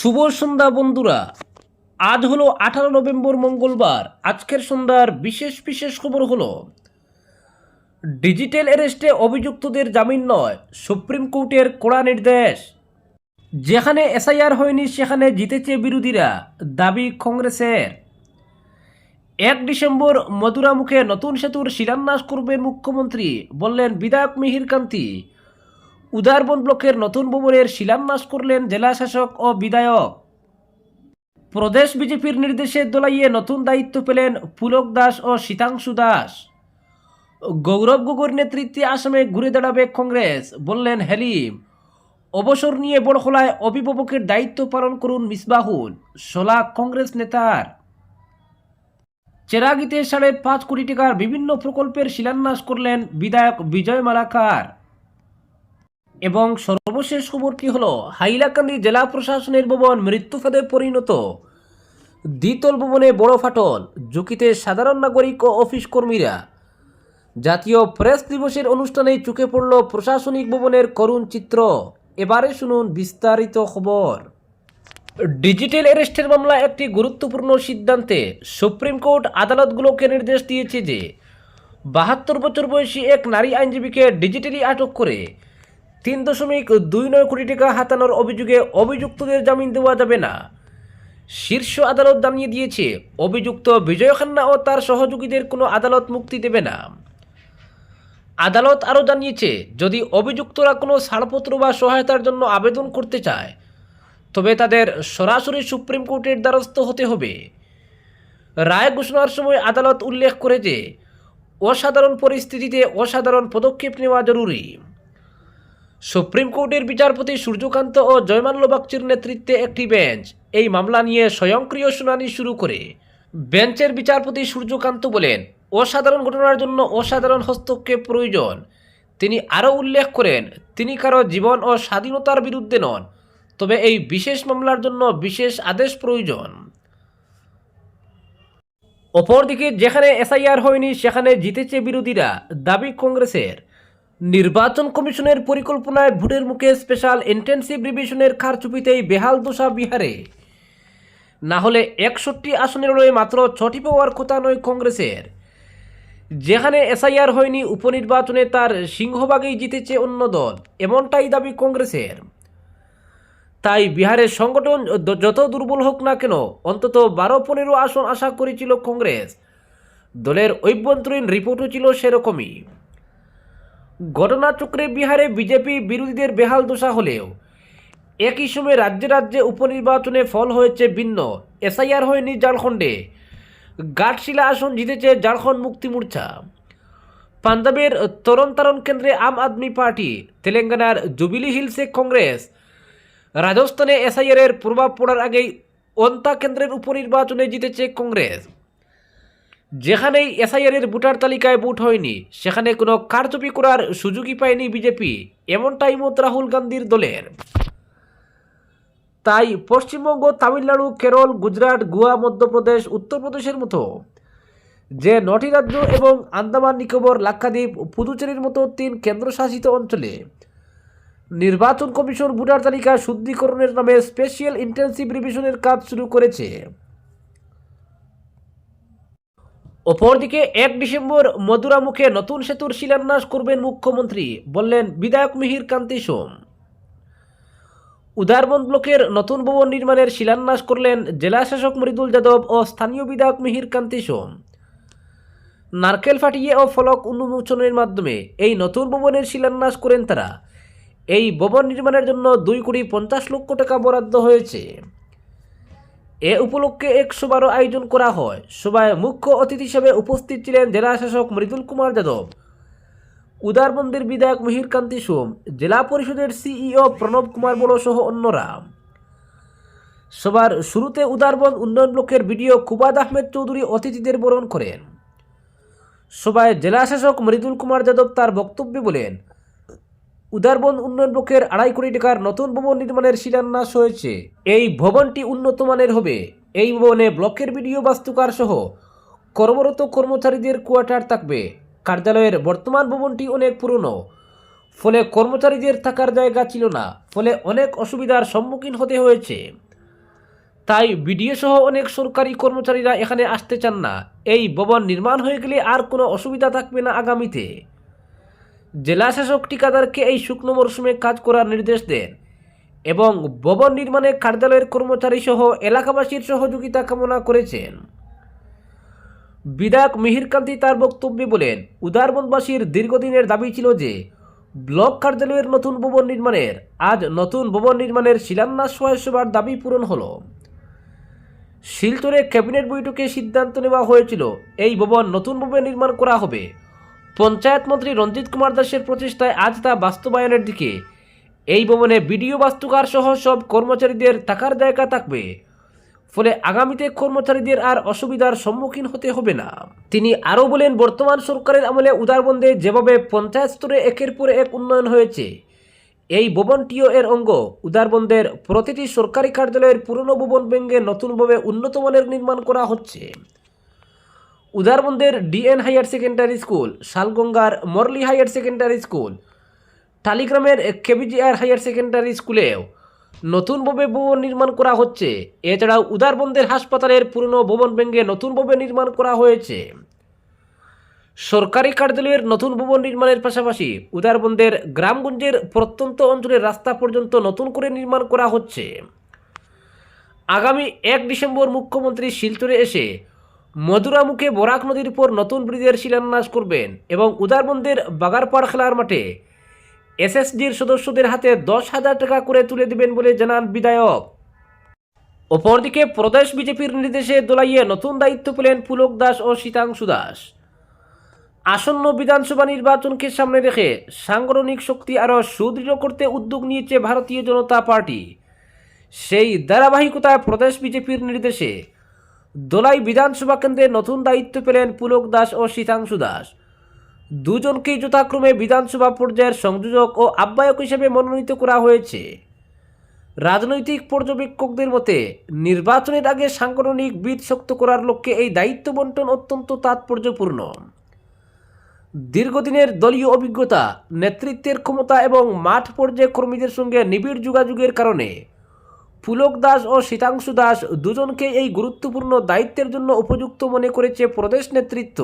শুভ সন্ধ্যা, বন্ধুরা। আজ হলো আঠারো নভেম্বর, মঙ্গলবার। আজকের সন্ধ্যার বিশেষ বিশেষ খবর হলো, ডিজিটাল অ্যারেস্টে অভিযুক্তদের জামিন নয়, সুপ্রিম কোর্টের কড়া নির্দেশ। যেখানে এসআইআর হয়নি, সেখানে জিতেছে বিরোধীরা, দাবি কংগ্রেসের। এক ডিসেম্বর মধুরামুখে নতুন সেতুর শিলান্যাস করবেন মুখ্যমন্ত্রী, বললেন বিধায়ক মিহির কান্তি। উদারবন ব্লকের নতুন ভবনের শিলান্যাস করলেন জেলা শাসক ও বিধায়ক। প্রদেশ বিজেপির নির্দেশে দোলাইয়ে নতুন দায়িত্ব পেলেন পুলক দাস ও শীতাংশু দাস। গৌরব গগৈর নেতৃত্বে আসামে ঘুরে দাঁড়াবে কংগ্রেস, বললেন হেলিম। অবসর নিয়ে বড়খোলায় অভিভাবকের দায়িত্ব পালন করুন মিসবাহুল সোলা কংগ্রেস নেতার। চেরাগিতে সাড়ে পাঁচ কোটি টাকার বিভিন্ন প্রকল্পের শিলান্যাস করলেন বিধায়ক বিজয় মালাকার। এবং সর্বশেষ খবরটি হলো? হাইলাকান্দি জেলা প্রশাসনের ভবন মৃত্যুফাদে পরিণত। দ্বিতল ভবনে বড় ফাটল, ঝুঁকিতে সাধারণ নাগরিক ও অফিস কর্মীরা। জাতীয় প্রেস দিবসের অনুষ্ঠানে চুকে পড়ল প্রশাসনিক ভবনের করুণ চিত্র। এবারে শুনুন বিস্তারিত খবর। ডিজিটাল অ্যারেস্টের মামলা একটি গুরুত্বপূর্ণ সিদ্ধান্তে সুপ্রিম কোর্ট আদালতগুলোকে নির্দেশ দিয়েছে যে, বাহাত্তর বছর বয়সী এক নারী আইনজীবীকে ডিজিটালি আটক করে তিন দশমিক দুই নয় কোটি টাকা হাতানোর অভিযোগে অভিযুক্তদের জামিন দেওয়া যাবে না। শীর্ষ আদালত জানিয়ে দিয়েছে, অভিযুক্ত বিজয় খান্না ও তার সহযোগীদের কোনো আদালত মুক্তি দেবে না। আদালত আরও জানিয়েছে, যদি অভিযুক্তরা কোনো ছাড়পত্র বা সহায়তার জন্য আবেদন করতে চায়, তবে তাদের সরাসরি সুপ্রিম কোর্টের দ্বারস্থ হতে হবে। রায় ঘোষণার সময় আদালত উল্লেখ করে যে, অসাধারণ পরিস্থিতিতে অসাধারণ পদক্ষেপ নেওয়া জরুরি। সুপ্রিম কোর্টের বিচারপতি সূর্যকান্ত ও জয়মাল্য বাগচির নেতৃত্বে একটি বেঞ্চ। এই মামলা নিয়ে স্বয়ংক্রিয় শুনানি শুরু করে বেঞ্চের বিচারপতি সূর্যকান্ত বলেন, অসাধারণ ঘটনার জন্য অসাধারণ হস্তক্ষেপ প্রয়োজন। তিনি আরও উল্লেখ করেন, তিনি কারও জীবন ও স্বাধীনতার বিরুদ্ধে নন, তবে এই বিশেষ মামলার জন্য বিশেষ আদেশ প্রয়োজন। অপরদিকে যেখানে এসআইআর হয়নি, সেখানে জিতেছে বিরোধীরা, দাবি কংগ্রেসের। নির্বাচন কমিশনের পরিকল্পনায় ভোটের মুখে স্পেশাল ইন্টেন্সিভ রিভিশনের খারচুপিতেই বেহাল দোষা বিহারে। না হলে একষট্টি আসনের লড়াই মাত্র ছটি পাওয়ার কথা নয় কংগ্রেসের। যেখানে এসআইআর হয়নি উপনির্বাচনে তার সিংহভাগেই জিতেছে অন্য দল, এমনটাই দাবি কংগ্রেসের। তাই বিহারের সংগঠন যত দুর্বল হোক না কেন, অন্তত বারো পনেরো আসন আশা করেছিল কংগ্রেস। দলের অভ্যন্তরীণ রিপোর্টও ছিল সেরকমই। ঘটনাচক্রে বিহারে বিজেপি বিরোধীদের বেহাল দোষা হলেও, একই সময়ে রাজ্যে রাজ্যে উপনির্বাচনে ফল হয়েছে ভিন্ন। এসআইআর হয়নি ঝাড়খণ্ডে। গাটশিলা আসন জিতেছে ঝাড়খণ্ড মুক্তি মোর্চা। পাঞ্জাবের তরণ তারণ কেন্দ্রে আম আদমি পার্টি, তেলেঙ্গানার জুবিলি হিলসে কংগ্রেস। রাজস্থানে এসআইআর এর প্রভাব পড়ার আগেই অন্তা কেন্দ্রের উপনির্বাচনে জিতেছে কংগ্রেস। যেখানেই এসআইআরের ভোটার তালিকায় ভোট হয়নি, সেখানে কোনো কারচুপি করার সুযোগই পায়নি বিজেপি, এমনটাই মত রাহুল গান্ধীর দলের। তাই পশ্চিমবঙ্গ, তামিলনাড়ু, কেরল, গুজরাট, গোয়া, মধ্যপ্রদেশ, উত্তরপ্রদেশের মতো, যে নটি রাজ্য এবং আন্দামান, নিকোবর, লাক্ষাদ্বীপ, পুদুচেরির মতো তিন কেন্দ্রশাসিত অঞ্চলে নির্বাচন কমিশন ভোটার তালিকা শুদ্ধিকরণের নামে স্পেশাল ইন্টেন্সিভ রিভিশনের কাজ শুরু করেছে। অপরদিকে এক ডিসেম্বর মধুরামুখে নতুন সেতুর শিলান্যাস করবেন মুখ্যমন্ত্রী, বললেন বিধায়ক মিহির কান্তি সোম। উদারবন ব্লকের নতুন ভবন নির্মাণের শিলান্যাস করলেন জেলা শাসক মৃদুল যাদব ও স্থানীয় বিধায়ক মিহির কান্তি সোম। নারকেল ফাটিয়ে ও ফলক উন্মোচনের মাধ্যমে এই নতুন ভবনের শিলান্যাস করেন তারা। এই ভবন নির্মাণের জন্য দুই কোটি পঞ্চাশ লক্ষ টাকা বরাদ্দ হয়েছে। এ উপলক্ষে এক সভারও আয়োজন করা হয়। সভায় মুখ্য অতিথি হিসেবে উপস্থিত ছিলেন জেলা শাসক মৃদুল কুমার যাদব উদারবন্দের বিধায়ক মিহির কান্তি সোম, জেলা পরিষদের সিইও প্রণব কুমার বড় সহ অন্যরা। সবার শুরুতে উদারবন উন্নয়ন ব্লকের বিডিও কুবাদ আহমেদ চৌধুরী অতিথিদের বরণ করেন। সভায় জেলা শাসক মৃদুল কুমার যাদব তার বক্তব্যে বলেন উদারবন উন্নয়ন ব্লকের আড়াই কোটি টাকার নতুন ভবন নির্মাণের শিলান্যাস হয়েছে। এই ভবনটি উন্নত মানের হবে। এই ভবনে ব্লকের বিডিও, বাস্তুকার সহ কর্মরত কর্মচারীদের কোয়ার্টার থাকবে। কার্যালয়ের বর্তমান ভবনটি অনেক পুরনো। ফলে কর্মচারীদের থাকার জায়গা ছিল না। ফলে অনেক অসুবিধার সম্মুখীন হতে হয়েছে। তাই বিডিও সহ অনেক সরকারি কর্মচারীরা এখানে আসতে চান না। এই ভবন নির্মাণ হয়ে গেলে আর কোনো অসুবিধা থাকবে না আগামীতে। জেলা শাসক ঠিকাদারকে এই শুকনো মরশুমে কাজ করার নির্দেশ দেন এবং ভবন নির্মাণে কার্যালয়ের কর্মচারী সহ এলাকাবাসীর সহযোগিতা কামনা করেছেন। বিধায়ক মিহিরকান্তি তার বক্তব্যে বলেন, উদারবনবাসীর দীর্ঘদিনের দাবি ছিল যে, ব্লক কার্যালয়ের নতুন ভবন নির্মাণের, আজ নতুন ভবন নির্মাণের শিলান্যাস সভার দাবি পূরণ হল। শিলচরে ক্যাবিনেট বৈঠকে সিদ্ধান্ত নেওয়া হয়েছিল, এই ভবন নতুনভাবে নির্মাণ করা হবে। পঞ্চায়েত মন্ত্রী রঞ্জিত কুমার দাসের প্রচেষ্টায় আজ তা বাস্তবায়নের দিকে। এই ভবনে বিডিও বাস্তুকার সহ সব কর্মচারীদের থাকার জায়গা থাকবে। ফলে আগামীতে কর্মচারীদের আর অসুবিধার সম্মুখীন হতে হবে না। তিনি আরও বলেন, বর্তমান সরকারের আমলে উদারবন্দে যেভাবে পঞ্চায়েত স্তরে একের পর এক উন্নয়ন হয়েছে, এই ভবনটিও এর অঙ্গ। উদারবন্দের প্রতিটি সরকারি কার্যালয়ের পুরনো ভবন ভেঙে নতুনভাবে উন্নত মানের নির্মাণ করা হচ্ছে। উদারবন্দের ডিএন হায়ার সেকেন্ডারি স্কুল, শালগঙ্গার মরলি হায়ার সেকেন্ডারি স্কুল, টালিগ্রামের কেবিজিআর হায়ার সেকেন্ডারি স্কুলেও নতুনভাবে ভবন নির্মাণ করা হচ্ছে। এছাড়াও উদারবন্দের হাসপাতালের পুরনো ভবন ভেঙে নতুনভাবে নির্মাণ করা হয়েছে। সরকারি কার্যালয়ের নতুন ভবন নির্মাণের পাশাপাশি উদারবন্দের গ্রামগঞ্জের প্রত্যন্ত অঞ্চলের রাস্তা পর্যন্ত নতুন করে নির্মাণ করা হচ্ছে। আগামী এক ডিসেম্বর মুখ্যমন্ত্রী শিলচরে এসে মধুরামুখে বরাক নদীর উপর নতুন ব্রিজের শিলান্যাস করবেন এবং উদারবন্দের বাগারপাড় খেলার মাঠে। এসএসডির সদস্যদের হাতে দশ হাজার টাকা করে তুলে দেবেন বলে জানান বিধায়ক। অপরদিকে প্রদেশ বিজেপির নির্দেশে দোলাইয়ে নতুন দায়িত্ব পেলেন পুলক দাস ও শীতাংশু দাস। আসন্ন বিধানসভা নির্বাচনকে সামনে রেখে সাংগঠনিক শক্তি আরও সুদৃঢ় করতে উদ্যোগ নিয়েছে ভারতীয় জনতা পার্টি। সেই ধারাবাহিকতায় প্রদেশ বিজেপির নির্দেশে দোলাই বিধানসভা কেন্দ্রে নতুন দায়িত্ব পেলেন পুলক দাস ও শীতাংশু দাস। দুজনকেই যথাক্রমে বিধানসভা পর্যায়ের সংযোজক ও আহ্বায়ক হিসেবে মনোনীত করা হয়েছে। রাজনৈতিক পর্যবেক্ষকদের মতে, নির্বাচনের আগে সাংগঠনিক বিদ শক্ত করার লক্ষ্যে এই দায়িত্ব বন্টন অত্যন্ত তাৎপর্যপূর্ণ। দীর্ঘদিনের দলীয় অভিজ্ঞতা, নেতৃত্বের ক্ষমতা এবং মাঠ পর্যায়ে কর্মীদের সঙ্গে নিবিড় যোগাযোগের কারণে পুলক দাস ও শীতাংশু দাস দুজনকে এই গুরুত্বপূর্ণ দায়িত্বের জন্য উপযুক্ত মনে করেছে প্রদেশ নেতৃত্ব।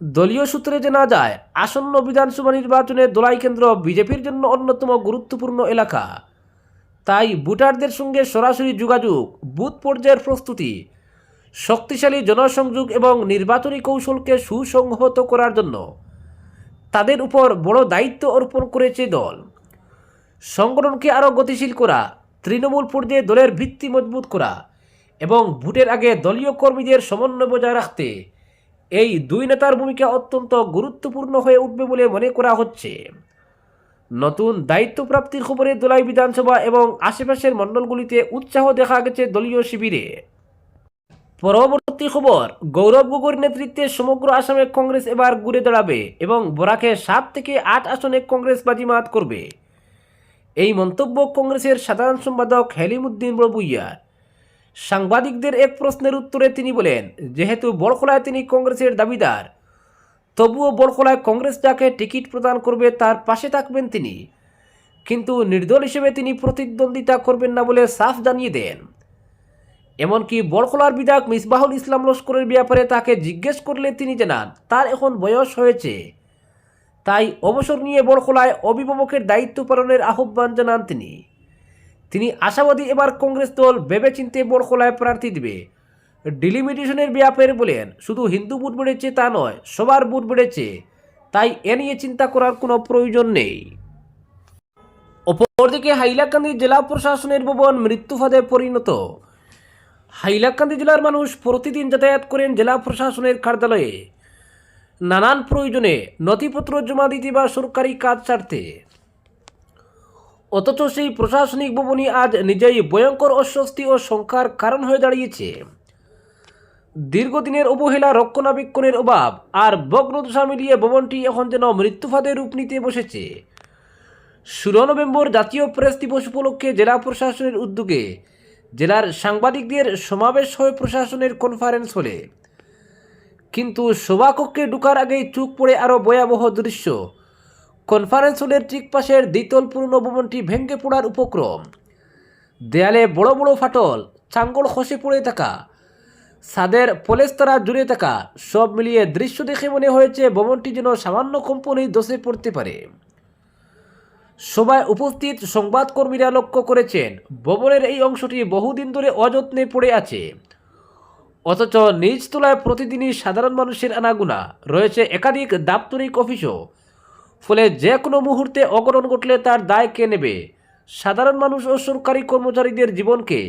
দলীয় সূত্রে জানা যায়, আসন্ন বিধানসভা নির্বাচনে দোলাই কেন্দ্র বিজেপির জন্য অন্যতম গুরুত্বপূর্ণ এলাকা। তাই ভোটারদের সঙ্গে সরাসরি যোগাযোগ, বুথ পর্যায়ের প্রস্তুতি, শক্তিশালী জনসংযোগ এবং নির্বাচনী কৌশলকে সুসংহত করার জন্য তাদের উপর বড় দায়িত্ব অর্পণ করেছে দল। সংগঠনকে আরও গতিশীল করা, তৃণমূল পর্যায়ে দলের ভিত্তি মজবুত করা এবং ভোটের আগে দলীয় কর্মীদের সমন্বয় বজায় রাখতে, এই দুই নেতার ভূমিকা অত্যন্ত গুরুত্বপূর্ণ হয়ে উঠবে বলে মনে করা হচ্ছে। নতুন দায়িত্ব প্রাপ্তির খবরে দোলাই বিধানসভা এবং আশেপাশের মণ্ডলগুলিতে উৎসাহ দেখা গেছে দলীয় শিবিরে। পরবর্তী খবর, গৌরব গগৈর নেতৃত্বে সমগ্র আসামে কংগ্রেস এবার ঘুরে দাঁড়াবে এবং বরাকে সাত থেকে আট আসনে কংগ্রেস বাজিমাত করবে। এই মন্তব্য কংগ্রেসের সাধারণ সম্পাদক হেলিমুদ্দিন বড়বুইয়ার সাংবাদিকদের এক প্রশ্নের উত্তরে তিনি বলেন, যেহেতু বড়খলায় তিনি কংগ্রেসের দাবিদার, তবুও বড়খলায় কংগ্রেস যাকে টিকিট প্রদান করবে তার পাশে থাকবেন তিনি। কিন্তু নির্দল হিসেবে তিনি প্রতিদ্বন্দ্বিতা করবেন না বলে সাফ জানিয়ে দেন। এমনকি বড়খলার বিধায়ক মিসবাহুল ইসলাম লস্করের ব্যাপারে তাকে জিজ্ঞেস করলে তিনি জানান, তার এখন বয়স হয়েছে। তাই অবসর নিয়ে বড়খলায় অভিভাবকের দায়িত্ব পালনের আহ্বান জানান তিনি। তিনি আশাবাদী এবার কংগ্রেস দল ভেবেচিন্তে বড়খলায় প্রার্থী দিবে। ডিলিমিটেশনের ব্যাপারে বলেন, শুধু হিন্দু বুট বেড়েছে তা নয়, সবার বুট বেড়েছে। তাই এ নিয়ে চিন্তা করার কোনো প্রয়োজন নেই। অপরদিকে হাইলাকান্দি জেলা প্রশাসনের ভবন মৃত্যুফাদে পরিণত। হাইলাকান্দি জেলার মানুষ প্রতিদিন যাতায়াত করেন জেলা প্রশাসনের কার্যালয়ে। নানান প্রয়োজনে নথিপত্র জমা দিতে বা সরকারি কাজ ছাড়তে। অথচ সেই প্রশাসনিক ভবনই আজ নিজেই ভয়ঙ্কর অস্বস্তি ও শঙ্কার কারণ হয়ে দাঁড়িয়েছে। দীর্ঘদিনের অবহেলা, রক্ষণাবেক্ষণের অভাব আর বগ্নদশা মিলিয়ে ভবনটি এখন যেন মৃত্যুফাদে রূপ নিতে বসেছে। ষোলো নভেম্বর জাতীয় প্রেস দিবস উপলক্ষে জেলা প্রশাসনের উদ্যোগে জেলার সাংবাদিকদের সমাবেশ হয় প্রশাসনের কনফারেন্স হলে কিন্তু সভাকক্ষে ঢুকার আগেই চুপ পড়ে আরও ভয়াবহ দৃশ্য। কনফারেন্স হলের ঠিক পাশের দ্বিতল পুরনো ভবনটি ভেঙে পড়ার উপক্রম। দেয়ালে বড় বড় ফাটল, চাঙ্গল খসে পড়ে থাকা, ছাদের পলেস্তরা জুড়ে থাকা, সব মিলিয়ে দৃশ্য দেখে মনে হয়েছে ভবনটি যেন সামান্য কম্পনেই দোষে পড়তে পারে। সবাই উপস্থিত সংবাদকর্মীরা লক্ষ্য করেছেন, ভবনের এই অংশটি বহুদিন ধরে অযত্নে পড়ে আছে। অথচ নিজ তলায় প্রতিদিনই সাধারণ মানুষের আনাগুনা। রয়েছে একাধিক দাপ্তরিক অফিসও। ফলে যে কোনো মুহূর্তে অঘটন ঘটলে তার দায় কে নেবে? সাধারণ মানুষ ও সরকারি কর্মচারীদের জীবনকে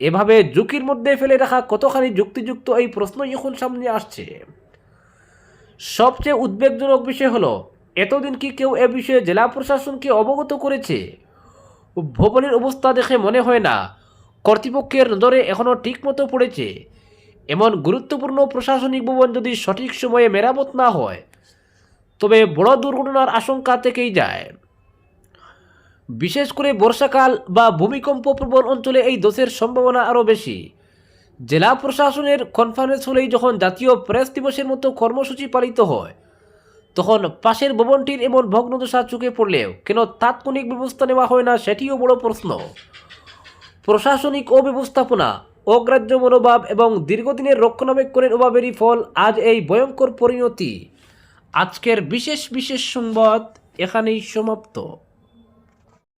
এভাবে ঝুঁকির মধ্যে ফেলে রাখা কতখানি যুক্তিযুক্ত এই প্রশ্নই এখন সামনে আসছে। সবচেয়ে উদ্বেগজনক বিষয় হলো, এতদিন কি কেউ এ বিষয়ে জেলা প্রশাসনকে অবগত করেছে? ভবনের অবস্থা দেখে মনে হয় না, কর্তৃপক্ষের নজরে এখনও ঠিকমতো পড়েছে। এমন গুরুত্বপূর্ণ প্রশাসনিক ভবন যদি সঠিক সময়ে মেরামত না হয়, তবে বড় দুর্ঘটনার আশঙ্কা থেকেই যায়। বিশেষ করে বর্ষাকাল বা ভূমিকম্প প্রবণ অঞ্চলে এই দোষের সম্ভাবনা আরও বেশি। জেলা প্রশাসনের কনফারেন্স হলেই যখন জাতীয় প্রেস দিবসের মতো কর্মসূচি পালিত হয়, তখন পাশের ভবনটির এমন ভগ্নদশা চোখে পড়লেও কেন তাৎক্ষণিক ব্যবস্থা নেওয়া হয় না সেটিও বড় প্রশ্ন। প্রশাসনিক অব্যবস্থাপনা অগ্রাহ্য মনোভাব এবং দীর্ঘদিনের রক্ষণাবেক্ষণের অভাবেরই ফল আজ এই ভয়ঙ্কর পরিণতি। আজকের বিশেষ বিশেষ সংবাদ এখানেই সমাপ্ত।